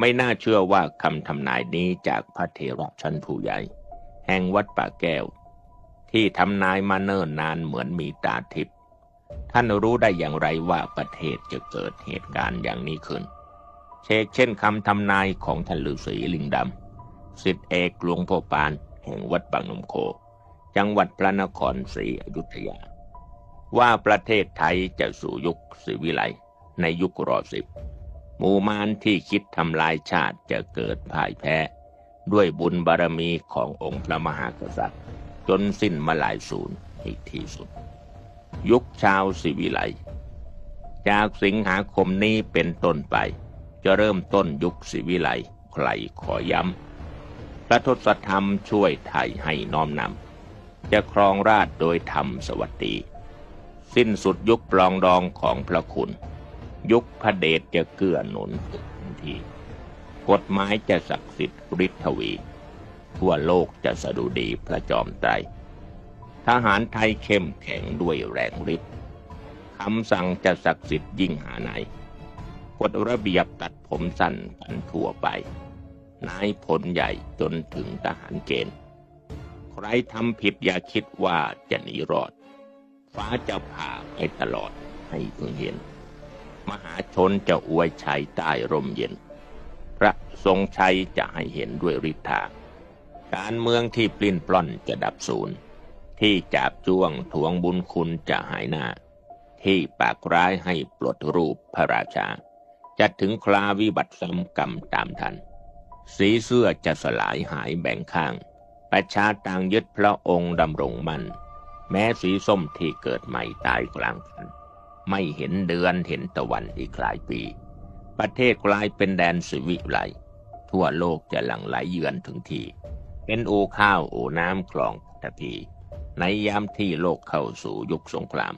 ไม่น่าเชื่อว่าคำทำนายนี้จากพระเถระชั้นผู้ใหญ่ แห่งวัดป่าแก้ว ที่ทำนายมาเนิ่นนานเหมือนมีตาทิพย์ท่านรู้ได้อย่างไรว่าประเทศจะเกิดเหตุการณ์อย่างนี้ขึ้น เชกเช่นคำทำนายของท่านฤาษีลิงดำสิทธิเอกหลวงพ่อปานแห่งวัดบางนมโค จังหวัดพระนครศรีอยุธยา ว่าประเทศไทยจะสู่ยุคศิวิไลในยุครอสิบ หมู่มารที่คิดทำลายชาติจะเกิดพ่ายแพ้ ด้วยบุญบารมีขององค์พระมหากษัตริย์ จนสิ้นมาหลายศูนย์อีกที่สุด ยุคชาวศิวิไลจากสิงหาคมนี้เป็นต้นไป จะเริ่มต้นยุคศิวิไลใครขอย้ำพระทศธรรมช่วยไทยให้น้อมนำจะครองราชโดยธรรมสวัสดี สิ้นสุดยุคปลองดองของพระคุณ ยุคพระเดชจะเกื้อหนุนทันที กฎหมายจะศักดิ์สิทธิ์ฤทธวี ทั่วโลกจะสะดุดีพระจอมไตรทหารไทยเข้มแข็งด้วยแรงฤทธิ์คำสั่งจะศักดิ์สิทธิ์ยิ่งหาไหนกฎระเบียบตัดผมสั้นกันทั่วไป นายผลใหญ่จนถึงทหารเกณฑ์ ใครทำผิดอย่าคิดว่าจะหนีรอด ฟ้าจะผ่าไปตลอดให้เพิ่งเห็น มหาชนจะอวยชัยใต้ร่มเย็น พระทรงชัยจะให้เห็นด้วยฤทธาการเมืองที่ปลิ้นปล้อนจะดับศูนย์ที่จับจ้วงทวงบุญคุณจะหายหน้า ที่ปากร้ายให้ปลดรูปพระราชา จะถึงคลาวิบัติซ้ำกรรมตามทัน สีเสื้อจะสลายหายแบ่งข้าง ประชาต่างยึดพระองค์ดำรงมั่น แม้สีส้มที่เกิดใหม่ตายกลางคัน ไม่เห็นเดือนเห็นตะวันอีกหลายปี ประเทศกลายเป็นแดนสวิไลทั่วโลกจะหลั่งไหลเยือนถึงที่ เป็นโอข้าวโอน้ำคลองตะพีในยามที่โลกเข้าสู่ยุคสงคราม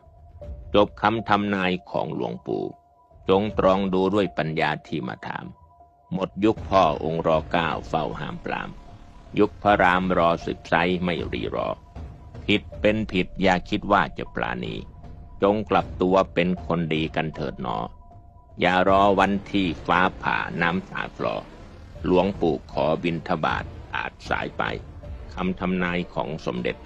จบคำทำนายของหลวงปู่ จงตรองดูด้วยปัญญาที่มาถาม หมดยุคพ่อองค์รอเก้าเฝ้าห้ามปราม ยุคพระรามรอสิบไซไม่รีรอ ผิดเป็นผิดอย่าคิดว่าจะปลาณี จงกลับตัวเป็นคนดีกันเถิดหนอ อย่ารอวันที่ฟ้าผ่าน้ำสาคลอ หลวงปู่ขอบินทบาทอาจสายไปคำทำนายของสมเด็จ